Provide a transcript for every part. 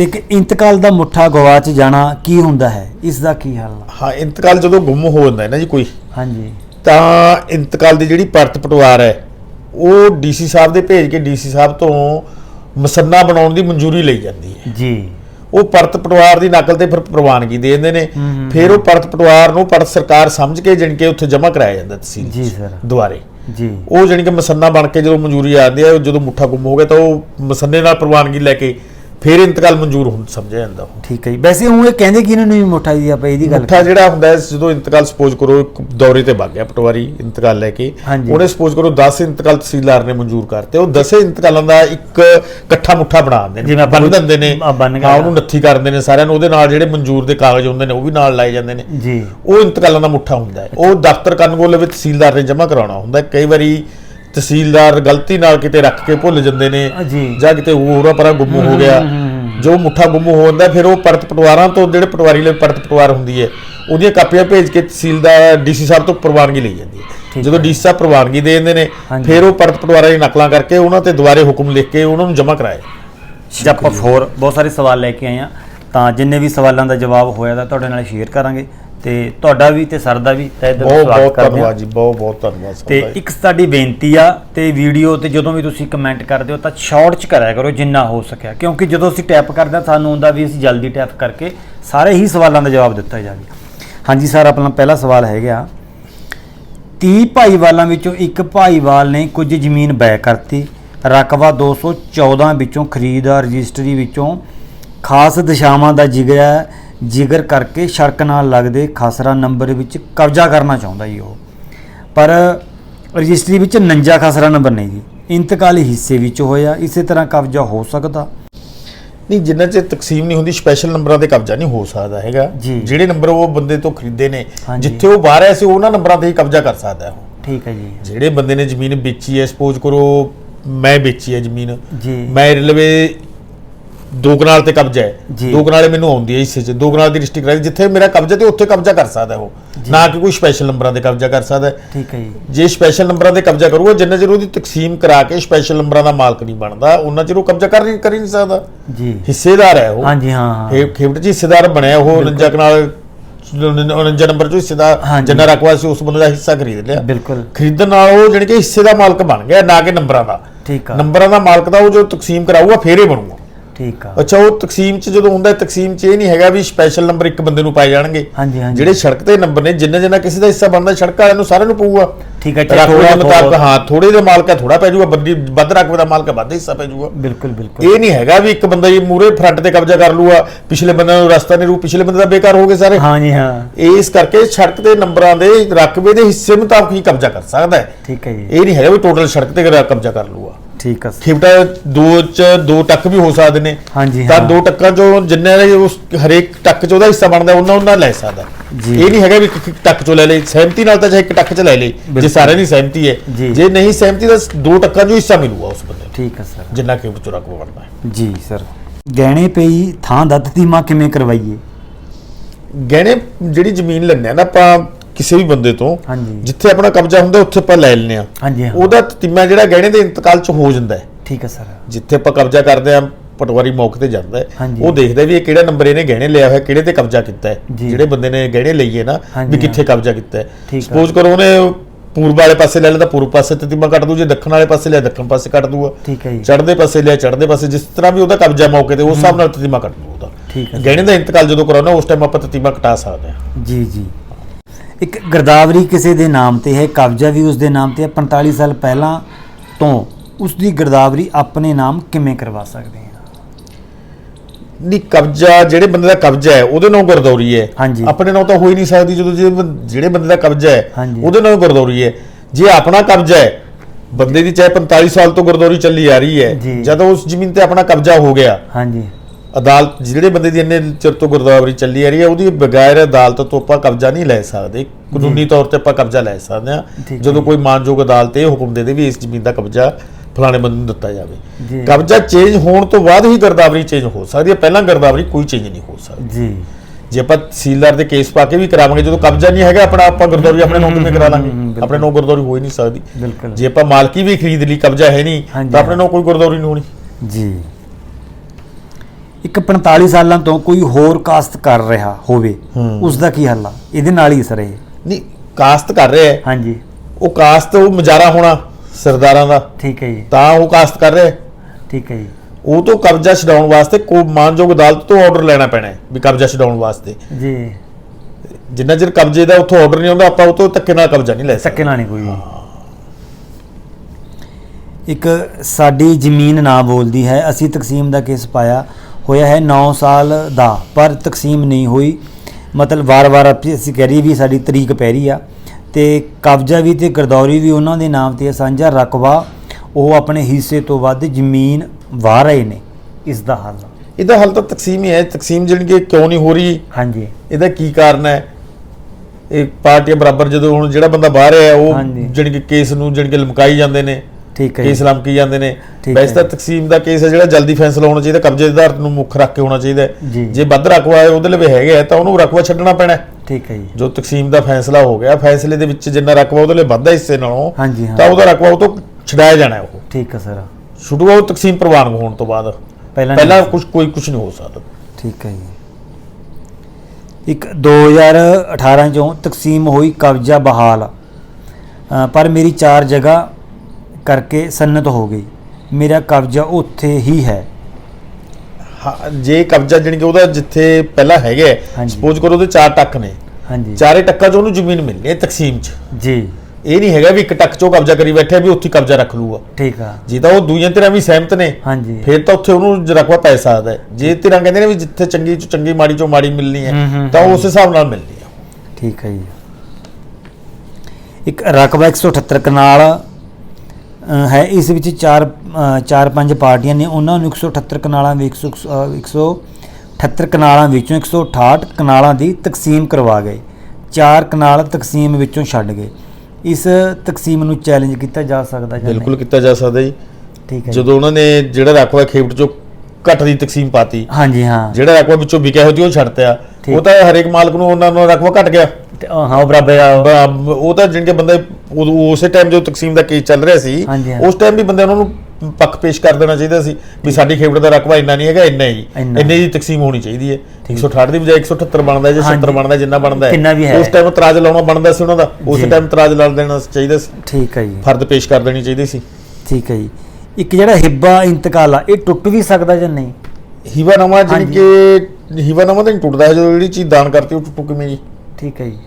ਤੇ ਇੱਕ ਇੰਤਕਾਲ ਦਾ ਮੁੱਠਾ ਗਵਾਚ ਜਾਣਾ ਕੀ ਹੁੰਦਾ ਹੈ? ਇਸ ਦਾ ਕੀ ਹੱਲ? ਹਾਂ ਇੰਤਕਾਲ ਜਦੋਂ ਗੁੰਮ ਹੋ ਜਾਂਦਾ ਹੈ ਨਾ ਜੀ ਕੋਈ ਹਾਂਜੀ। ਤਾਂ ਇੰਤਕਾਲ ਦੀ ਜਿਹੜੀ ਪਰਤ ਪਟਵਾਰ ਹੈ ਉਹ ਡੀਸੀ ਸਾਹਿਬ ਦੇ ਭੇਜ ਕੇ ਡੀਸੀ ਸਾਹਿਬ ਤੋਂ ਮਸੰਨਾ ਬਣਾਉਣ ਦੀ ਮਨਜ਼ੂਰੀ ਲਈ ਜਾਂਦੀ ਹੈ। ਜੀ। ਉਹ ਪਰਤ ਪਟਵਾਰ ਦੀ ਨਕਲ ਤੇ ਫਿਰ ਪ੍ਰਵਾਨਗੀ ਦੇ ਦਿੰਦੇ ਨੇ। ਫਿਰ ਉਹ ਪਰਤ ਪਟਵਾਰ ਨੂੰ ਪਰਤ ਸਰਕਾਰ ਸਮਝ ਕੇ ਜਾਣੀ ਕਿ ਉੱਥੇ ਜਮ੍ਹਾਂ ਕਰਾਇਆ ਜਾਂਦਾ ਤਹਿਸੀਲ ਜੀ ਸਰ। ਦੁਆਰੇ। ਜੀ। ਉਹ ਜਾਣੀ ਕਿ ਮਸੰਨਾ ਬਣ ਕੇ ਜਦੋਂ ਮਨਜ਼ੂਰੀ ਆਉਂਦੀ ਹੈ ਜਦੋਂ ਮੁੱਠਾ ਗੁੰਮ ਹੋ ਗਿਆ ਤਾਂ ਉਹ ਮਸੰਨੇ ਨਾਲ ਪ੍ਰਵਾਨਗੀ ਲੈ ਕੇ ਫਿਰ ਇੰਤਕਾਲ ਮਨਜ਼ੂਰ ਹੁਣ ਸਮਝਿਆ ਜਾਂਦਾ ਉਹ ਠੀਕ ਹੈ ਜੀ। ਵੈਸੇ ਉਹ ਇਹ ਕਹਿੰਦੇ ਕਿ ਇਹਨਾਂ ਨੂੰ ਵੀ ਮੁੱਠਾ ਜੀ ਆਪਾਂ ਇਹਦੀ ਗੱਲ ਮੁੱਠਾ ਜਿਹੜਾ ਹੁੰਦਾ ਹੈ ਜਦੋਂ ਇੰਤਕਾਲ ਸਪੋਜ਼ ਕਰੋ ਇੱਕ ਦੌਰੇ ਤੇ ਵਗ ਗਿਆ ਪਟਵਾਰੀ ਇੰਤਕਾਲ ਲੈ ਕੇ। ਉਹਨੇ ਸਪੋਜ਼ ਕਰੋ 10 ਇੰਤਕਾਲ ਤਹਿਸੀਲਦਾਰ ਨੇ ਮਨਜ਼ੂਰ ਕਰਤੇ। ਉਹ 10 ਇੰਤਕਾਲਾਂ ਦਾ ਇੱਕ ਇਕੱਠਾ ਮੁੱਠਾ ਬਣਾ ਦਿੰਦੇ ਨੇ। ਜਿਵੇਂ ਬੰਨ ਦਿੰਦੇ ਨੇ। ਹਾਂ। ਉਹਨੂੰ ਨੱਥੀ ਕਰ ਦਿੰਦੇ ਨੇ ਸਾਰਿਆਂ ਨੂੰ। ਉਹਦੇ ਨਾਲ ਜਿਹੜੇ ਮਨਜ਼ੂਰ ਦੇ ਕਾਗਜ਼ ਹੁੰਦੇ ਨੇ ਉਹ ਵੀ ਨਾਲ ਲਾਏ ਜਾਂਦੇ ਨੇ। ਜੀ। ਉਹ ਇੰਤਕਾਲਾਂ ਦਾ ਮੁੱਠਾ ਹੁੰਦਾ ਹੈ। ਉਹ ਦਫ਼ਤਰ ਕਨਗੋਲੇ ਵਿੱਚ ਤਹਿਸੀਲਦਾਰ ਨੇ ਜਮ੍ਹਾਂ ਕਰਾਉਣਾ ਹੁੰਦਾ ਹੈ। ਕਈ ਵਾਰੀ ਤਹਿਸੀਲਦਾਰ ਗਲਤੀ ਨਾਲ ਕਿਤੇ ਰੱਖ ਕੇ ਭੁੱਲ ਜਾਂਦੇ ਨੇ ਜੀ। ਜਾਂ ਕਿਤੇ ਹੋਰ ਪਰਾਂ ਗੁੰਮ ਹੋ ਗਿਆ। ਜੋ ਮੁੱਠਾ ਗੁੰਮ ਹੋ ਜਾਂਦਾ ਫਿਰ ਉਹ ਪਰਤ ਪਟਵਾਰਾਂ ਤੋਂ ਜਿਹੜੇ ਪਟਵਾਰੀ ਲਈ ਪਰਤ ਪਟਵਾਰ ਹੁੰਦੀ ਹੈ ਉਹਦੀਆਂ ਕਾਪੀਆਂ ਭੇਜ ਕੇ ਤਹਿਸੀਲਦਾਰ ਡੀਸੀ ਸਾਹਿਬ ਤੋਂ ਪ੍ਰਵਾਨਗੀ ਲਈ ਜਾਂਦੀ ਹੈ। ਜਦੋਂ ਡੀਸੀ ਸਾਹਿਬ ਪ੍ਰਵਾਨਗੀ ਦੇ ਦਿੰਦੇ ਨੇ। ਫਿਰ ਉਹ ਪਰਤ ਪਟਵਾਰਾਂ ਦੀ ਨਕਲਾਂ ਕਰਕੇ ਉਹਨਾਂ ਤੇ ਦੁਬਾਰੇ ਹੁਕਮ ਲਿਖ ਕੇ ਉਹਨਾਂ ਨੂੰ ਜਮ੍ਹਾਂ ਕਰਾਏ। ਜਦ ਆਪਾਂ ਹੋਰ ਬਹੁਤ ਸਾਰੇ ਸਵਾਲ ਲੈ ਕੇ ਆਏ ਆ ਤਾਂ ਜਿੰਨੇ ਵੀ ਸਵਾਲਾਂ ਦਾ ਜਵਾਬ ਹੋਇਆ ਤਾਂ ਤੁਹਾਡੇ ਨਾਲ ਸ਼ੇਅਰ ਕਰਾਂਗੇ ਤੇ ਤੁਹਾਡਾ ਵੀ ਤੇ ਸਰ ਦਾ ਵੀ ਤਹਿ ਦਿਲੋਂ ਬਹੁਤ ਸਵਾਗਤ ਬਹੁਤ ਕਰਦੇ ਹਾਂ। ਧੰਨਵਾਦ ਜੀ ਬਹੁਤ ਬਹੁਤ ਧੰਨਵਾਦ ਸਭ ਤੇ ਦਾ ਜੀ। ਇੱਕ ਸਾਡੀ ਬੇਨਤੀ ਆ ਤੇ ਵੀਡੀਓ ਤੇ ਜਦੋਂ ਵੀ ਤੁਸੀਂ ਕਮੈਂਟ ਕਰਦੇ ਹੋ ਤਾਂ ਸ਼ਾਰਟ ਚ ਕਰਿਆ ਕਰੋ ਜਿੰਨਾ ਹੋ ਸਕਿਆ ਕਿਉਂਕਿ ਜਦੋਂ ਅਸੀਂ ਟੈਪ ਕਰਦੇ ਹਾਂ ਸਾਨੂੰ ਹੁੰਦਾ ਵੀ ਅਸੀਂ ਜਲਦੀ ਟੈਪ ਕਰਕੇ ਸਾਰੇ ਹੀ ਸਵਾਲਾਂ ਦਾ ਜਵਾਬ ਦਿੱਤਾ ਜਾਵੇ। ਹਾਂਜੀ ਸਰ ਆਪਣਾ ਪਹਿਲਾ ਸਵਾਲ ਹੈਗਾ 30 ਭਾਈਵਾਲਾਂ ਵਿੱਚੋਂ ਇੱਕ ਭਾਈਵਾਲ ਨੇ ਕੁਝ ਜ਼ਮੀਨ ਬੈ ਕਰਤੀ। ਰਕਬਾ 214 ਵਿੱਚੋਂ ਖਰੀਦ ਰਜਿਸਟਰੀ ਵਿੱਚੋਂ ਖਾਸ ਦਿਸ਼ਾਵਾਂ ਦਾ ਜਿਗਰ ਜਿਗਰ ਕਰਕੇ ਸੜਕ ਨਾਲ ਲੱਗਦੇ ਖਸਰਾ ਨੰਬਰ ਵਿੱਚ ਕਬਜ਼ਾ ਕਰਨਾ ਚਾਹੁੰਦਾ ਜੀ ਉਹ। ਪਰ ਰਜਿਸਟਰੀ ਵਿੱਚ ਨੰਜਾ ਖਸਰਾ ਨੰਬਰ ਨਹੀਂ ਜੀ। ਇੰਤਕਾਲੀ ਹਿੱਸੇ ਵਿੱਚ ਹੋਇਆ ਇਸੇ ਤਰ੍ਹਾਂ ਕਬਜ਼ਾ ਹੋ ਸਕਦਾ। ਨਹੀਂ ਜਿੰਨਾ ਚਿਰ ਤਕਸੀਮ ਨਹੀਂ ਹੁੰਦੀ ਸਪੈਸ਼ਲ ਨੰਬਰਾਂ ਤੇ ਕਬਜ਼ਾ ਨਹੀਂ ਹੋ ਸਕਦਾ ਹੈਗਾ। ਜਿਹੜੇ ਨੰਬਰ ਉਹ ਬੰਦੇ ਤੋਂ ਖਰੀਦੇ ਨੇ। ਜਿੱਥੇ ਉਹ ਬਾਹਰ ਹੈ ਸੀ ਉਹਨਾਂ ਨੰਬਰਾਂ ਤੇ ਹੀ ਕਬਜ਼ਾ ਕਰ ਸਕਦਾ ਹੈ ਉਹ। ਠੀਕ ਹੈ ਜੀ। ਜਿਹੜੇ ਬੰਦੇ ਨੇ ਜ਼ਮੀਨ ਵੇਚੀ ਹੈ ਸਪੋਜ਼ ਕਰੋ ਮੈਂ ਵੇਚੀ ਹੈ ਜ਼ਮੀਨ। ਜੀ। ਮੈਂ ਰਲਵੇ ਦੋ ਕਨਾਲ ਤੇ ਕਬਜ਼ਾ ਹੈ। ਜੀ। ਦੋ ਕਨਾਲੇ ਮੈਨੂੰ ਆਉਂਦੀ ਹੈ ਹਿੱਸੇ 'ਚ। ਦੋ ਕਨਾਲ ਦੀ ਡਿਸਟ੍ਰਿਕਟ ਰਾਈ ਜਿੱਥੇ ਮੇਰਾ ਕਬਜ਼ਾ ਤੇ ਉੱਥੇ ਕਬਜ਼ਾ ਕਰ ਸਕਦਾ ਉਹ। ਨਾ ਕਿ ਕੋਈ ਸਪੈਸ਼ਲ ਨੰਬਰਾਂ ਤੇ ਕਬਜ਼ਾ ਕਰ ਸਕਦਾ। ਠੀਕ ਹੈ ਜੀ। ਜੇ ਸਪੈਸ਼ਲ ਨੰਬਰਾਂ ਤੇ ਕਬਜ਼ਾ ਕਰੂਗਾ ਜਿੰਨਾ ਚਿਰ ਉਹਦੀ ਤਕਸੀਮ ਕਰਾ ਕੇ ਸਪੈਸ਼ਲ ਨੰਬਰਾਂ ਦਾ ਮਾਲਕ ਨਹੀਂ ਬਣਦਾ ਉਹਨਾਂ ਚਿਰ ਉਹ ਕਬਜ਼ਾ ਕਰ ਨਹੀਂ ਕਰ ਨਹੀਂ ਸਕਦਾ। ਜੀ। ਹਿੱਸੇਦਾਰ ਹੈ ਉਹ। ਹਾਂਜੀ ਹਾਂ ਹਾਂ। ਖੇਪਟ ਚ ਹਿੱਸੇਦਾਰ ਬਣਿਆ ਉਹ 49 ਕਨਾਲ 49 ਨੰਬਰ ਚ ਹਿੱਸੇਦਾਰ। ਜਿੰਨਾ ਰਕਬਾ ਸੀ ਉਸ ਬੰਦੇ ਦਾ ਹਿੱਸਾ ਖਰੀਦ ਲਿਆ। ਬਿਲਕੁਲ। ਖਰੀਦਣ ਨਾਲ ਉਹ ਜਾਣੀ ਕਿ ਹਿੱਸੇ ਦਾ ਮਾਲਕ ਬਣ ਗਿਆ ਨਾ ਕਿ ਨੰਬਰਾਂ ਦਾ। ਠੀਕ ਆ। ਨੰਬਰਾਂ ਦਾ ਮਾਲਕ ਦਾ ਉਹ ਜੋ ਤਕਸੀਮ ਕਰਾਊਗਾ ਫੇਰ ਹੀ ਬਣੂਗਾ। ਠੀਕ ਆ। ਅੱਛਾ ਉਹ ਤਕਸੀਮ ਚ ਜਦੋਂ ਹੁੰਦਾ ਹੈ, ਤਕਸੀਮ ਚ ਇਹ ਨਹੀਂ ਹੈਗਾ ਵੀ ਸਪੈਸ਼ਲ ਨੰਬਰ ਇੱਕ ਬੰਦੇ ਨੂੰ ਪਾਏ ਜਾਣਗੇ। ਹਾਂਜੀ ਹਾਂਜੀ। ਜਿਹੜੇ ਸੜਕ ਤੇ ਨੰਬਰ ਨੇ ਜਿੰਨਾ ਜਿੰਨਾ ਕਿਸੇ ਦਾ ਹਿੱਸਾ ਬਣਦਾ ਸੜਕ ਵਾਲਿਆਂ ਨੂੰ ਸਾਰਿਆਂ ਨੂੰ ਪਊਗਾ। ਠੀਕ ਹੈ ਰਕਬੇ ਥੋੜਾ ਦੇ ਮੁਤਾਬਕ ਬਹੁਤ- ਹਾਂ ਥੋੜੇ ਦੇ ਮਾਲਕ ਥੋੜਾ ਪੈ ਜਾਊਗਾ ਬੰਦੀ ਵੱਧ ਰਕਬੇ ਦਾ ਮਾਲਕ ਵੱਧ ਹਿੱਸਾ ਪੈ ਜਾਊਗਾ। ਬਿਲਕੁਲ ਬਿਲਕੁਲ। ਇਹ ਨਹੀਂ ਹੈਗਾ ਵੀ ਇੱਕ ਬੰਦਾ ਇਹ ਮੂਰੇ ਫਰੰਟ ਤੇ ਕਬਜ਼ਾ ਕਰ ਲੂਗਾ ਪਿਛਲੇ ਬੰਦੇ ਨੂੰ ਰਸਤਾ ਨਹੀਂ ਰੂ ਪਿਛਲੇ ਬੰਦੇ ਦਾ ਬੇਕਾਰ ਹੋ ਗਏ ਸਾਰੇ। ਹਾਂਜੀ ਹਾਂ। ਇਸ ਕਰਕੇ ਸੜਕ ਦੇ ਨੰਬਰਾਂ ਦੇ ਰਕਬੇ ਦੇ ਹਿੱਸੇ ਮੁਤਾਬਕ ਹੀ ਕਬਜ਼ਾ ਕਰ ਸਕਦਾ ਹੈ। ਠੀਕ ਹੈ ਜੀ। ਇਹ ਨਹੀਂ ਹੈਗਾ ਵੀ ਟੋਟਲ ਸੜਕ ਤੇ ਕਬਜ਼ਾ ਕਰ ਲੂਗਾ ਠੀਕ ਆ। ਖਿਪਟਾ ਦੋ ਚ ਦੋ ਟੱਕ ਵੀ ਹੋ ਸਕਦੇ ਨੇ। ਹਾਂਜੀ ਤਾਂ ਦੋ ਟੱਕਾਂ ਚੋਂ ਜਿੰਨੇ ਨੇ ਉਸ ਹਰੇਕ ਟੱਕ ਚ ਉਹਦਾ ਹਿੱਸਾ ਬਣਦਾ ਉਹਨਾਂ ਉਹਨਾਂ ਲੈ ਸਕਦਾ। ਜੀ। ਇਹ ਨਹੀਂ ਹੈਗਾ ਵੀ ਇੱਕ ਟੱਕ ਚੋਂ ਲੈ ਲਈ ਸਹਿਮਤੀ ਨਾਲ ਤਾਂ ਚਾਹੇ ਇੱਕ ਟੱਕ ਚ ਲੈ ਲਈ ਜੇ। ਸਾਰਿਆਂ ਦੀ ਸਹਿਮਤੀ ਹੈ। ਜੀ। ਨਹੀਂ ਸਹਿਮਤੀ ਤਾਂ ਦੋ ਟੱਕਾਂ ਚੋਂ ਹਿੱਸਾ ਮਿਲੂਗਾ ਉਸ ਬੰਦੇ ਨੂੰ। ਠੀਕ ਆ ਸਰ। ਜਿੰਨਾ ਕਿ ਚੋਂ ਰਕਬਾ ਬਣਦਾ ਹੈ। ਜੀ ਸਰ। ਗਹਿਣੇ ਪਈ ਥਾਂ ਦੱਤ ਦੀ ਮਾਂ ਕਿਵੇਂ ਕਰਵਾਈਏ? ਗਹਿਣੇ ਜਿਹੜੀ ਜ਼ਮੀਨ ਆ ਨਾ ਆਪਾਂ ਕਿਸੇ ਵੀ ਬੰਦੇ ਤੋਂ ਹਾਂਜੀ। ਜਿੱਥੇ ਆਪਣਾ ਕਬਜ਼ਾ ਹੁੰਦਾ ਉੱਥੇ ਆਪਾਂ ਲੈ ਲੈਂਦੇ ਆ ਹਾਂਜੀ ਹਾਂ। ਉਹਦਾ ਤਤੀਮਾ ਜਿਹੜਾ ਗਹਿਣੇ ਦੇ ਇੰਤਕਾਲ ਚ ਹੋ ਜਾਂਦਾ ਹੈ। ਠੀਕ ਆ ਸਰ। ਜਿੱਥੇ ਆਪਾਂ ਕਬਜ਼ਾ ਕਰਦੇ ਆ ਪਟਵਾਰੀ ਮੌਕੇ ਤੇ ਜਾਂਦਾ ਹੈ। ਉਹ ਦੇਖਦਾ ਵੀ ਇਹ ਕਿਹੜਾ ਨੰਬਰ ਇਹਨੇ ਗਹਿਣੇ ਲਿਆ ਹੋਇਆ ਕਿਹੜੇ ਤੇ ਕਬਜ਼ਾ ਕੀਤਾ ਹੈ। ਜਿਹੜੇ ਬੰਦੇ ਨੇ ਗਹਿਣੇ ਲਈਏ ਨਾ ਵੀ ਕਿੱਥੇ ਕਬਜ਼ਾ ਕੀਤਾ ਹੈ। ਸਪੋਜ਼ ਕਰੋ ਉਹਨੇ ਪੂਰਬ ਵਾਲੇ ਪਾਸੇ ਲੈ ਲਿਆ ਤਾਂ ਪੂਰਬ ਪਾਸੇ ਤਤੀਮਾ ਕੱਟ ਦੂ ਜੇ ਦੱਖਣ ਵਾਲੇ ਪਾਸੇ ਲਿਆ ਦੱਖਣ ਪਾਸੇ ਕੱਟ ਦੂਗਾ। ਠੀਕ ਹੈ ਜੀ। ਚੜ੍ਹਦੇ ਪਾਸੇ ਲਿਆ ਚੜ੍ਹਦੇ ਪਾਸੇ ਜਿਸ ਤਰ੍ਹਾਂ ਵੀ ਉਹਦਾ ਕਬਜ਼ਾ ਮੌਕੇ ਤੇ ਉਸ ਹਿਸਾਬ ਨਾਲ ਤਤੀਮਾ ਕੱਟ ਦੂ ਉਹਦਾ। ਠੀਕ ਹੈ ਗਹਿਣੇ ਦਾ ਇੰਤਕਾਲ ਜਦੋਂ ਕਰਾਉਣਾ ਉਸ ਟਾਈਮ ਆਪਾਂ ਤਤੀਮਾ ਕਟਾ ਸਕਦੇ ਹਾਂ। ਜੀ ਜੀ। ਇੱਕ ਗਰਦਾਵਰੀ ਕਿਸੇ ਦੇ ਨਾਮ ਤੇ ਹੈ ਕਬਜ਼ਾ ਵੀ ਉਸ ਦੇ ਨਾਮ ਤੇ ਹੈ 45 ਸਾਲ ਪਹਿਲਾਂ ਤੋਂ ਉਸ ਦੀ ਗਰਦਾਵਰੀ ਆਪਣੇ ਨਾਮ ਕਿਵੇਂ ਕਰਵਾ ਸਕਦੇ ਹਾਂ ਨਹੀਂ ਕਬਜ਼ਾ ਜਿਹੜੇ ਬੰਦੇ ਦਾ ਕਬਜ਼ਾ ਹੈ ਉਹਦੇ ਨਾਲ ਗਰਦੌਰੀ ਹੈ। ਆਪਣੇ ਨਾਲ ਤਾਂ ਹੋ ਹੀ ਨਹੀਂ ਸਕਦੀ ਜਦੋਂ ਜਿਹੜੇ ਬੰਦੇ ਦਾ ਕਬਜ਼ਾ ਹੈ। ਉਹਦੇ ਨਾਲ ਗਰਦੌਰੀ ਹੈ ਜੇ ਆਪਣਾ ਕਬਜ਼ਾ ਹੈ ਬੰਦੇ ਦੀ ਚਾਹੇ 45 ਸਾਲ ਤੋਂ ਗਰਦੌਰੀ ਚੱਲੀ ਆ ਰਹੀ ਹੈ। ਜਦੋਂ ਉਸ ਜ਼ਮੀਨ ਤੇ ਆਪਣਾ ਕਬਜ਼ਾ ਹੋ ਗਿਆ ਹਾਂਜੀ ਅਦਾਲਤ ਜਿਹੜੇ ਬੰਦੇ ਦੀ ਇੰਨੇ ਚਿਰ ਤੋਂ ਗਰਦੌਰੀ ਚੱਲੀ ਆ ਰਹੀ ਹੈ ਉਹਦੀ ਬਗੈਰ ਅਦਾਲਤ ਤੋਂ ਆਪਾਂ ਕਬਜ਼ਾ ਨਹੀਂ ਲੈ ਸਕਦੇ। ਕਾਨੂੰਨੀ ਤੌਰ ਤੇ ਆਪਾਂ ਕਬਜ਼ਾ ਲੈ ਸਕਦੇ ਹੈ ਜਦੋਂ ਕੋਈ ਮਾਨਯੋਗ ਅਦਾਲਤ ਇਹ ਹੁਕਮ ਦੇ ਦੇ ਵੀ ਇਸ ਜ਼ਮੀਨ ਦਾ ਕਬਜ਼ਾ ਫਲਾਣੇ ਬੰਦੇ ਨੂੰ ਦਿੱਤਾ ਜਾਵੇ। ਕਬਜ਼ਾ ਚੇਂਜ ਹੋਣ ਤੋਂ ਬਾਅਦ ਹੀ ਗਰਦਾਵਰੀ ਚੇਂਜ ਹੋ ਸਕਦੀ ਹੈ ਪਹਿਲਾਂ ਗਰਦਾਵਰੀ ਕੋਈ ਚੇਂਜ ਨਹੀਂ ਹੋ ਸਕਦੀ। ਜੀ। ਜੇ ਆਪਾਂ ਤਹਿਸੀਲਦਾਰ ਦੇ ਕੇਸ ਪਾ ਕੇ ਵੀ ਕਰਾਵਾਂਗੇ ਜਦੋਂ ਕਬਜ਼ਾ ਨਹੀਂ ਹੈਗਾ ਆਪਣਾ ਆਪਾਂ ਗਰਦੌਰੀ ਆਪਣੇ ਨਾਮ ਕਿਵੇਂ ਕਰਾ ਲਾਂਗੇ। ਆਪਣੇ ਨਾਮ ਗਰਦੌਰੀ ਹੋ ਹੀ ਨਹੀਂ ਸਕਦੀ। ਜੇ ਆਪਾਂ ਮਾਲਕੀ ਵੀ ਖਰੀਦ ਲਈ ਕਬਜ਼ਾ ਹੈ ਨਹੀਂ ਤਾਂ ਆਪਣੇ। ਨਾਮ ਕੋਈ ਗਰਦੌਰੀ ਨਹੀਂ ਹੋਣੀ। ਜੀ। ਇੱਕ 45 ਸਾਲਾਂ ਤੋਂ ਕੋਈ ਹੋਰ ਕਾਸਤ ਕਰ ਰਿਹਾ ਹੋਵੇ। ਉਸ ਦਾ ਕੀ ਹੱਲ ਆ? ਇਹਦੇ ਨਾਲ ਹੀ ਅਸਰ ਇਹ। ਨਹੀਂ ਕਾਸਤ ਕਰ ਰਿਹਾ ਹੈ। ਹਾਂਜੀ। ਉਹ ਕਾਸਤ ਉਹ ਮਜਾਰਾ ਹੋਣਾ ਸਰਦਾਰਾਂ ਦਾ। ਠੀਕ ਹੈ ਜੀ। ਤਾਂ ਉਹ ਕਾਸਤ ਕਰ ਰਿਹਾ। ਠੀਕ ਹੈ ਜੀ। ਉਹ ਤੋਂ ਕਬਜ਼ਾ ਛਡਾਉਣ ਵਾਸਤੇ ਕੋ ਮਾਨਯੋਗ ਅਦਾਲਤ ਤੋਂ ਆਰਡਰ ਲੈਣਾ ਪੈਣਾ ਹੈ ਵੀ ਕਬਜ਼ਾ ਛਡਾਉਣ ਵਾਸਤੇ। ਜੀ। ਜਿੰਨਾ ਚਿਰ ਕਬਜ਼ੇ ਦਾ ਉੱਥੋਂ ਆਰਡਰ ਨਹੀਂ ਆਉਂਦਾ ਆਪਾਂ ਉਹ ਤੋਂ ਧੱਕੇ ਨਾਲ ਕਬਜ਼ਾ ਨਹੀਂ ਲੈ ਸਕਦੇ। ਧੱਕੇ ਨਾਲ ਨਹੀਂ ਕੋਈ ਇੱਕ ਸਾਡੀ ਜ਼ਮੀਨ ਨਾ ਬੋਲਦੀ ਹੈ ਅਸੀਂ ਤਕਸੀਮ ਦਾ ਕੇਸ ਪਾਇਆ। ਹੋਇਆ ਹੈ 9 ਸਾਲ ਦਾ ਪਰ ਤਕਸੀਮ ਨਹੀਂ ਹੋਈ। ਮਤਲਬ ਵਾਰ-ਵਾਰ ਅਸੀਂ ਕਹਿ ਰਹੀ ਵੀ ਸਾਡੀ ਤਰੀਕ ਪੈ ਰਹੀ ਆ। ਤੇ ਕਬਜ਼ਾ ਵੀ ਤੇ ਗਰਦੌਰੀ ਵੀ ਉਹਨਾਂ ਦੇ ਨਾਮ ਤੇ ਹੈ, ਸਾਂਝਾ ਰਕਬਾ ਉਹ ਆਪਣੇ ਹਿੱਸੇ ਤੋਂ ਵੱਧ ਜ਼ਮੀਨ ਵਾਹ ਰਹੇ ਨੇ ਇਸ ਦਾ ਹੱਲ। ਇਹਦਾ ਹੱਲ ਤਾਂ ਤਕਸੀਮ ਹੀ ਹੈ। ਤਕਸੀਮ ਜਿਹੜੀ ਕਿ ਕਿਉਂ ਨਹੀਂ ਹੋ ਰਹੀ? ਹਾਂਜੀ। ਇਹਦਾ ਕੀ ਕਾਰਨ ਹੈ? ਇਹ ਪਾਰਟੀਆਂ ਬਰਾਬਰ ਜਦੋਂ ਹੁਣ ਜਿਹੜਾ ਬੰਦਾ ਬਾਹਰ ਹੈ ਉਹ। ਜਿਹੜੀ ਕਿ ਕੇਸ ਨੂੰ ਜਿਹੜੀ ਕਿ ਲਮਕਾਈ ਜਾਂਦੇ ਨੇ। ਠੀਕ ਹੈ ਕੇਸ ਲਮਕੀ ਜਾਂਦੇ ਨੇ ਵੈਸੇ ਤਾਂ। ਤਕਸੀਮ ਦਾ ਕੇਸ ਹੈ ਜਿਹੜਾ ਜਲਦੀ ਫੈਸਲਾ ਹੋਣਾ ਚਾਹੀਦਾ ਕਬਜ਼ੇ ਦੇ ਆਧਾਰ ਨੂੰ ਮੁੱਖ ਰੱਖ ਕੇ ਹੋਣਾ ਚਾਹੀਦਾ। ਜੀ। ਵੱਧ ਰਕਵਾ ਹੈ ਉਹਦੇ ਲਈ ਹੈਗੇ ਤਾਂ ਉਹਨੂੰ ਰਕਵਾ ਛੱਡਣਾ ਪੈਣਾ। ਠੀਕ ਹੈ ਜੀ ਜੋ ਤਕਸੀਮ ਦਾ ਫੈਸਲਾ ਹੋ ਗਿਆ ਫੈਸਲੇ ਦੇ ਵਿੱਚ ਜਿੰਨਾ ਰਕਵਾ ਉਹਦੇ ਲਈ ਵੱਧਾ ਹਿੱਸੇ ਨਾਲੋਂ। ਤਾਂ ਉਹਦਾ ਰਕਵਾ ਉਹ ਤੋਂ ਛਡਾਇਆ ਜਾਣਾ ਉਹ ਠੀਕ ਹੈ ਸਰ ਸ਼ੁਰੂ ਉਹ ਤਕਸੀਮ ਪ੍ਰਵਾਨ ਹੋਣ ਤੋਂ ਬਾਅਦ ਪਹਿਲਾਂ ਪਹਿਲਾਂ ਕੁਝ ਕੋਈ ਕੁਝ ਨਹੀਂ ਹੋ ਸਕਦਾ ਠੀਕ ਹੈ ਜੀ ਇੱਕ 2018 ਚੋਂ ਤਕਸੀਮ ਹੋਈ ਕਬਜ਼ਾ ਬਹਾਲ ਪਰ ਮੇਰੀ ਚਾਰ ਜਗ੍ਹਾ ਕਰਕੇ ਸਨਤ ਹੋ ਗਈ। ਮੇਰਾ ਕਬਜ਼ਾ ਉੱਥੇ ਹੀ ਹੈ। ਹਾਂ, ਜੇ ਕਬਜ਼ਾ ਜਾਣੀ ਕਿ ਉਹਦਾ ਜਿੱਥੇ ਪਹਿਲਾਂ ਹੈਗੇ ਹਾਂਜੀ। ਸਪੋਜ਼ ਕਰੋ ਉਹਦੇ ਚਾਰ ਟੱਕ ਨੇ। ਹਾਂਜੀ। ਚਾਰੇ ਟੱਕਾਂ 'ਚ ਉਹਨੂੰ ਜ਼ਮੀਨ ਮਿਲਣੀ ਹੈ ਤਕਸੀਮ 'ਚ। ਜੀ। ਇਹ ਨਹੀਂ ਹੈਗਾ ਵੀ ਇੱਕ ਟੱਕ 'ਚੋਂ ਕਬਜ਼ਾ ਕਰੀ ਬੈਠਿਆ ਵੀ ਉੱਥੇ ਹੀ ਕਬਜ਼ਾ ਰੱਖ ਲੂਗਾ ਠੀਕ ਆ। ਜੇ ਤਾਂ ਉਹ ਦੂਜੀਆਂ ਧਿਰਾਂ ਵੀ ਸਹਿਮਤ ਨੇ ਹਾਂਜੀ। ਫਿਰ ਤਾਂ ਉੱਥੇ ਉਹਨੂੰ ਰਕਵਾ ਪੈ ਸਕਦਾ ਹੈ। ਜੇ ਧਿਰਾਂ ਕਹਿੰਦੇ ਨੇ ਵੀ ਜਿੱਥੇ ਚੰਗੀ 'ਚ ਚੰਗੀ ਮਾੜੀ 'ਚੋਂ ਮਾੜੀ ਮਿਲਣੀ ਹੈ ਹੂੰ, ਹੂੰ, ਤਾਂ। ਉਸ ਹਿਸਾਬ ਨਾਲ ਮਿਲਣੀ ਹੈ ਠੀਕ ਹੈ ਜੀ। ਇੱਕ ਰਕਬਾ 178 ਕਨਾਲ ਹੈ ਇਸ ਵਿੱਚ ਚਾਰ ਚਾਰ ਪੰਜ ਪਾਰਟੀਆਂ ਨੇ। ਉਹਨਾਂ ਨੂੰ 178 ਕਨਾਲਾਂ ਵਿੱਚ 178 ਕਨਾਲਾਂ ਵਿੱਚੋਂ 168 ਕਨਾਲਾਂ ਦੀ ਤਕਸੀਮ ਕਰਵਾ ਗਏ। ਚਾਰ ਕਨਾਲ ਤਕਸੀਮ ਵਿੱਚੋਂ ਛੱਡ ਗਏ। ਇਸ ਤਕਸੀਮ ਨੂੰ ਚੈਲੰਜ ਕੀਤਾ ਜਾ ਸਕਦਾ ਜਾਂ ਬਿਲਕੁਲ? ਕੀਤਾ ਜਾ ਸਕਦਾ ਜੀ। ਠੀਕ ਹੈ। ਜਦੋਂ ਉਹਨਾਂ ਨੇ ਜਿਹੜਾ ਰਕਵਾ ਖੇਪਟ 'ਚੋਂ ਘੱਟ ਦੀ ਤਕਸੀਮ ਪਾਤੀ ਹਾਂਜੀ ਹਾਂ। ਜਿਹੜਾ ਰਕਵਾ ਵਿੱਚੋਂ ਵਿਕਿਆ ਹੋਇਆ ਉਹ ਛੱਡਤਿਆ। ਉਹ ਤਾਂ ਹਰੇਕ ਮਾਲਕ ਨੂੰ ਉਹਨਾਂ ਨੂੰ ਰਕਵਾ ਘਟ ਗਿਆ। ਤੇ ਹਾਂ ਬਰਾਬਰ ਆ। ਬ- ਉਹ ਤਾਂ ਜਿਨਕੇ ਬੰਦੇ ਉਦੋਂ- ਉਸੇ ਟਾਈਮ ਜੋ ਤਕਸੀਮ ਦਾ ਕੇਸ ਚੱਲ ਰਿਹਾ ਸੀ ਹਾਂਜੀ। ਉਸ ਟਾਈਮ ਵੀ ਬੰਦੇ ਉਹਨਾਂ ਨੂੰ ਪੱਖ ਪੇਸ਼ ਕਰ ਦੇਣਾ ਚਾਹੀਦਾ ਸੀ ਵੀ ਸਾਡੀ ਖੇਪੜ ਦਾ ਰਕਬਾ ਇੰਨਾ ਨਹੀਂ ਹੈਗਾ ਇੰਨਾ ਹੀ। ਇੰਨਾ। ਇੰਨੇ ਦੀ ਤਕਸੀਮ ਹੋਣੀ ਚਾਹੀਦੀ ਹੈ। 168 ਦੀ ਬਜਾਏ 178 ਬਣਦਾ ਜਾਂ ਹਾਂਜੀ। 70 ਬਣਦਾ ਜਿੰਨਾ ਬਣਦਾ ਹੈ। ਕਿੰਨਾ ਵੀ ਹੈ। ਉਸ ਟਾਈਮ ਇਤਰਾਜ਼ ਲਾਉਣਾ ਬਣਦਾ ਸੀ ਉਹਨਾਂ ਦਾ। ਉਸ ਜੀ। ਟਾਈਮ ਇਤਰਾਜ਼ ਲਾ ਦੇਣਾ ਚਾਹੀਦਾ ਸੀ। ਠੀਕ ਹੈ ਜੀ। ਫਰਦ ਪੇਸ਼ ਕਰ ਦੇਣੀ ਚਾਹੀਦੀ ਸੀ। ਠੀਕ ਹੈ ਜੀ। ਇੱਕ ਜਿਹੜਾ ਹਿੱਬਾ ਇੰਤਕਾਲ ਆ ਇਹ ਟੁੱਟ ਵੀ ਸਕਦਾ ਜਾਂ ਨਹੀਂ? ਹੀਵਾਨਾਮਾ ਜਾਣੀ ਹਾਂਜੀ। ਕਿ ਹੀਵਾਨਾਮਾ ਤਾਂ ਨਹੀਂ ਟੁੱਟਦਾ ਹੈ ਜਦੋਂ ਜਿਹੜੀ ਚੀਜ਼ ਦਾਨ ਕਰਤੀ ਉਹ ਟੁੱਟੂ ਕਿਵੇਂ ਜੀ। ਠੀਕ ਹੈ ਜੀ।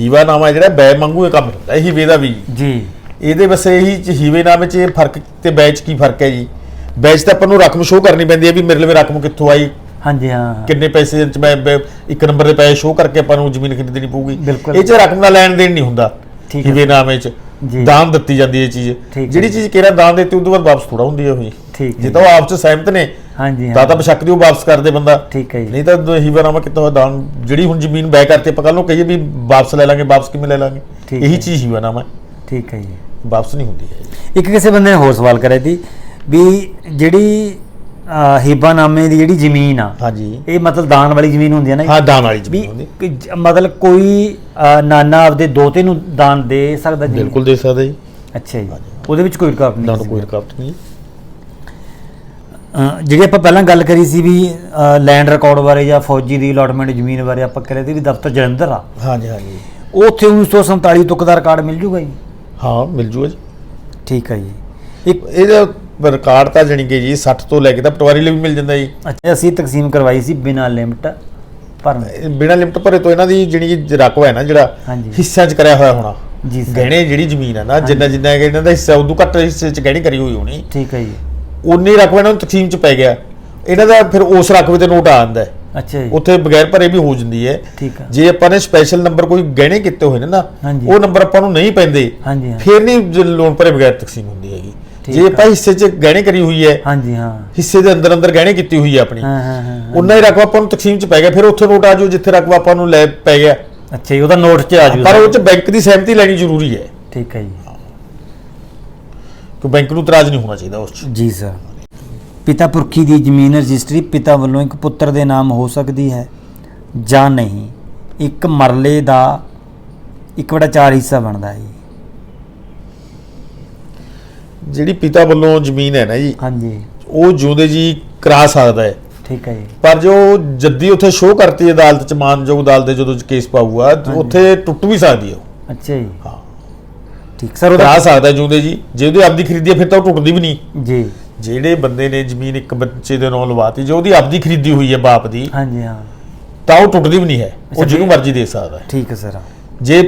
ਹੀਵਾਨਾਮਾ ਜਿਹੜਾ ਬੈ ਮੰਗੂ ਇਹ ਕੰਮ ਹੁੰਦਾ ਹੀਵੇ ਦਾ ਵੀ। ਜੀ। ਇਹਦੇ ਬਸ ਇਹੀ ਚ ਹੀਵੇਨਾਮੇ ਚ ਇਹ ਫ਼ਰਕ ਤੇ ਬੈਚ ਕੀ ਫ਼ਰਕ ਹੈ ਜੀ? ਬੈਚ ਤਾਂ ਆਪਾਂ ਨੂੰ ਰਕਮ ਸ਼ੋਅ ਕਰਨੀ ਪੈਂਦੀ ਹੈ ਵੀ ਮੇਰੇ ਲਈ ਰਕਮ ਕਿੱਥੋਂ ਆਈ? ਹਾਂਜੀ ਹਾਂ। ਕਿੰਨੇ ਪੈਸੇ ਚ ਮੈਂ ਇੱਕ ਨੰਬਰ ਦੇ ਪੈਸੇ ਸ਼ੋਅ ਕਰਕੇ ਆਪਾਂ ਨੂੰ ਜ਼ਮੀਨ ਖਰੀਦਣੀ ਪਊਗੀ। ਇਹ ਚ ਰਕਮ ਦਾ ਲੈਣ ਦੇਣ ਨਹੀਂ ਹੁੰਦਾ ਠੀਕ ਹੈ। ਹੀਵੇਨਾਮੇ ਚ। ਦਾਨ ਦਿੱਤੀ ਜਾਂਦੀ ਹੈ ਚੀਜ਼। ਜਿਹੜੀ ਚੀਜ਼ ਕਿਹੜਾ ਦਾਨ ਦਿੱਤੀ ਉਦੋਂ ਬਾਅਦ ਵਾਪਸ ਥੋੜਾ ਹੁੰਦੀ ਹੈ ਉਹ। ਜੀ ਜੇ। ਤਾਂ ਉਹ ਆਪਸ ਚ ਸਹਿਮਤ ਨੇ ਹਾਂਜੀ ਤਾਂ ਤਾਂ ਬਸ਼ੱਕ ਦੀ ਉਹ ਵਾਪਸ ਕਰਦੇ ਬੰਦਾ। ਠੀਕ ਹੈ ਜੀ। ਨਹੀਂ ਤਾਂ ਹੀਵਾਨਾਮਾ ਕੀਤਾ ਹੋਇਆ ਦਾਨ ਜਿਹੜੀ ਹੁਣ ਜ਼ਮੀਨ ਬੈ ਕਰਤੇ ਆਪਾਂ ਕੱਲ ਨੂੰ ਕਹੀਏ ਵੀ ਵਾਪਸ ਲੈ ਲਾਂਗੇ ਵਾਪਸ ਕਿਵੇਂ ਲੈ ਲਾਂਗੇ? ਇਹੀ। ਚੀਜ਼ ਹੈ, ਠੀਕ ਹੈ ਜੀ। ਵਾਪਸ ਨਹੀਂ ਹੁੰਦੀ ਹੈ। ਇੱਕ ਕਿਸੇ ਬੰਦੇ ਨੇ ਹੋਰ ਸਵਾਲ ਕਰਿਆ ਸੀ ਵੀ ਜਿਹੜੀ ਅਹ, ਹਿੱਬਾਨਾਮੇ ਦੀ ਜਿਹੜੀ ਜ਼ਮੀਨ ਆ ਹਾਂਜੀ। ਇਹ ਮਤਲਬ ਦਾਨ ਵਾਲੀ ਜ਼ਮੀਨ ਹੁੰਦੀ ਹੈ ਨਾ ਹਾਂ ਦਾਨ ਵਾਲੀ ਜ਼ਮੀਨ ਹੁੰਦੀ ਜ- ਮਤਲਬ ਕੋਈ ਨਾਨਾ ਆਪਦੇ ਦੋਤੇ ਨੂੰ ਦਾਨ ਦੇ ਸਕਦਾ ਜ਼ਮੀਨ? ਬਿਲਕੁਲ ਦੇ ਸਕਦਾ ਜੀ। ਅੱਛਾ ਜੀ। ਉਹਦੇ ਵਿੱਚ ਕੋਈ ਰੁਕਾਵਟ ਨਾ ਨਹੀਂ ਤਾਂ ਕੋਈ ਰੁਕਾਵਟ ਨਹੀਂ। ਜਿਹੜੀ ਆਪਾਂ ਪਹਿਲਾਂ ਗੱਲ ਕਰੀ ਸੀ ਵੀ ਲੈਂਡ ਰਿਕਾਰਡ ਬਾਰੇ ਜਾਂ ਫੌਜੀ ਦੀ ਅਲਾਟਮੈਂਟ ਜ਼ਮੀਨ ਬਾਰੇ ਆਪਾਂ ਕਹ ਰਹੇ ਸੀ ਵੀ ਦਫ਼ਤਰ ਜਲੰਧਰ ਆ। ਹਾਂਜੀ ਹਾਂਜੀ। ਉਹ ਉੱਥੇ 1947 ਤੁਕ ਦਾ ਰਿਕਾਰਡ ਮਿਲ ਜੂਗਾ ਜੀ? ਹਾਂ ਮਿਲ ਜੂਗਾ ਜੀ। ਠੀਕ ਹੈ ਜੀ। ਇੱਕ ਇਹਦਾ ਰਿਕਾਰਡ ਤਾਂ ਜਾਣੀ ਕਿ ਜੀ 60 ਤੋਂ ਲੈ ਕੇ ਤਾਂ ਪਟਵਾਰੀ ਲਈ ਵੀ ਮਿਲ ਜਾਂਦਾ ਜੀ। ਅੱਛਾ ਅਸੀਂ ਤਕਸੀਮ ਕਰਵਾਈ ਸੀ ਬਿਨਾਂ ਲਿਮਟ ਭਰਨ ਬਿਨਾਂ ਲਿਮਟ ਭਰੇ ਤੋਂ ਇਹਨਾਂ ਦੀ ਜਿਹੜੀ ਰਕਵਾ ਹੈ ਨਾ ਜਿਹੜਾ। ਹਿੱਸਿਆਂ 'ਚ ਕਰਿਆ ਹੋਇਆ ਹੋਣਾ। ਜੀ ਗਹਿਣੇ ਜਿਹੜੀ ਜ਼ਮੀਨ ਹੈ ਨਾ ਜਿੰਨਾ ਜਿੰਨਾ ਇਹਨਾਂ ਦਾ ਹਿੱਸਾ ਉਦੋਂ ਘੱਟ ਹਿੱਸੇ 'ਚ ਗਹਿਣੀ ਕਰੀ ਹੋਈ ਹੋਣੀ। ਠੀਕ ਹੈ ਜੀ। ਉਨੀ ਰਕਵਾ ਇਹਨਾਂ ਨੂੰ ਤਕਸੀਮ 'ਚ ਪੈ ਗਿਆ। ਇਹਨਾਂ ਦਾ ਫਿਰ ਉਸ ਰਕਵੇ ਤੇ ਨੋਟ ਆ ਜਾਂਦਾ ਹੈ। ਅੱਛਾ ਜੀ। ਉੱਥੇ ਬਗੈਰ ਭਰੇ ਵੀ ਹੋ ਜਾਂਦੀ ਹੈ। ਠੀਕ ਆ। ਜੇ ਆਪਾਂ ਨੇ ਸਪੈਸ਼ਲ ਨੰਬਰ ਕੋਈ ਗਹਿਣੇ ਕੀਤੇ ਹੋਏ ਨੇ ਨਾ ਹਾਂਜੀ। ਉਹ ਨੰਬਰ ਆਪਾਂ ਨੂੰ ਨਹੀਂ ਪੈਂਦੇ। ਹਾਂਜੀ ਹਾਂ। ਫਿਰ ਨਹੀਂ ਲੋਨ ਭਰੇ ਬਗੈਰ ਤਕਸੀਮ ਹੁੰਦੀ ਹੈਗੀ। ਜੇ। ਆਪਾਂ ਹਿੱਸੇ 'ਚ ਗਹਿਣੇ ਕਰੀ ਹੋਈ ਹੈ ਹਾਂਜੀ ਹਾਂ। ਹਿੱਸੇ ਦੇ ਅੰਦਰ ਅੰਦਰ ਗਹਿਣੇ ਕੀਤੀ ਹੋਈ ਹੈ ਆਪਣੀ। ਹਾਂ ਹਾਂ ਹਾਂ। ਉਹਨਾਂ ਹੀ ਰਕਬਾ ਆਪਾਂ ਨੂੰ ਤਕਸੀਮ 'ਚ ਪੈ ਗਿਆ। ਫਿਰ ਉੱਥੇ ਨੋਟ ਆ ਜਾਓ ਜਿੱਥੇ ਰਕਬਾ ਆਪਾਂ ਨੂੰ ਲੈ ਪੈ ਗਿਆ। ਅੱਛਾ ਜੀ ਉਹਦਾ ਨੋਟ ਚ ਆ ਜੂ ਪਰ ਉਹ 'ਚ ਬੈਂਕ ਦੀ ਸਹਿਮਤੀ ਲੈਣੀ ਜ਼ਰੂਰੀ ਹੈ। ਠੀਕ ਹੈ ਜੀ। ਕਿ ਬੈਂਕ ਨੂੰ ਇਤਰਾਜ਼ ਨਹੀਂ ਹੋਣਾ ਚਾਹੀਦਾ ਉਸ 'ਚ। ਜੀ ਸਰ। ਪਿਤਾ ਪੁਰਖੀ ਦੀ ਜ਼ਮੀਨ ਰਜਿਸਟਰੀ ਪਿਤਾ ਵੱਲੋਂ ਇੱਕ ਪੁੱਤਰ ਦੇ ਨਾਮ ਹੋ ਸਕਦੀ ਹੈ ਜਾਂ ਨਹੀਂ ਇੱਕ ਮਰਲੇ ਦਾ ਇੱਕ ਵੜਾ ਚਾਰ ਹਿੱਸਾ ਬਣਦਾ ਹੈ ਜਿਹੜੀ ਪਿਤਾ ਵੱਲੋਂ ਜ਼ਮੀਨ ਹੈ ਨਾ ਜੀ ਹਾਂਜੀ। ਉਹ ਜਿਉਂਦੇ ਜੀ ਕਰਾ ਸਕਦਾ ਹੈ। ਠੀਕ ਹੈ ਜੀ। ਪਰ ਜੋ ਜੱਦੀ ਉੱਥੇ ਸ਼ੋਅ ਕਰਤੀ ਅਦਾਲਤ ਚ ਮਾਨਯੋਗ ਅਦਾਲਤ ਦੇ ਜਦੋਂ ਕੇਸ ਪਾਊਗਾ ਉੱਥੇ ਟੁੱਟ ਵੀ ਸਕਦੀ ਹੈ ਉਹ। ਅੱਛਾ ਜੀ। ਹਾਂ। ਠੀਕ। ਸਰ ਉਹਦਾ ਕਰਾ ਸਕਦਾ ਜੂਦੇ ਜੀ। ਜੇ ਉਹਦੀ ਆਪਦੀ ਖਰੀਦੀ ਹੈ ਫਿਰ ਤਾਂ ਉਹ ਟੁੱਟਦੀ ਵੀ ਨਹੀਂ। ਜੀ। ਜਿਹੜੇ ਬੰਦੇ ਨੇ ਜ਼ਮੀਨ ਇੱਕ ਬੱਚੇ ਦੇ ਨਾਂ ਲਵਾਤੀ ਜੇ ਉਹਦੀ ਆਪਦੀ ਖਰੀਦੀ ਹੋਈ ਹੈ ਬਾਪ ਦੀ ਹਾਂਜੀ ਹਾਂ। ਤਾਂ ਉਹ ਟੁੱਟਦੀ ਵੀ ਨਹੀਂ ਹੈ। ਉਹ ਜਿਹਨੂੰ ਮਰਜ਼ੀ ਦੇ ਸਕਦਾ ਹੈ। ਠੀਕ ਹੈ ਸਰ। ਜੇ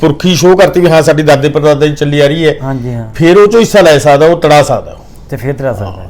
ਪੁਰਖੀ ਸ਼ੋਅ ਕਰਤੀ ਵੀ ਹਾਂ ਸਾਡੀ ਦਾਦੇ ਪੜਦਾਦੇ ਦੀ ਚੱਲੀ ਆ ਰਹੀ ਹੈ ਹਾਂਜੀ ਹਾਂ। ਫਿਰ ਉਹ ਚੋਂ ਹਿੱਸਾ ਲੈ ਸਕਦਾ ਉਹ ਤੜਾ ਸਕਦਾ। ਤੇ ਫਿਰ ਤਰਾ ਸਕਦਾ।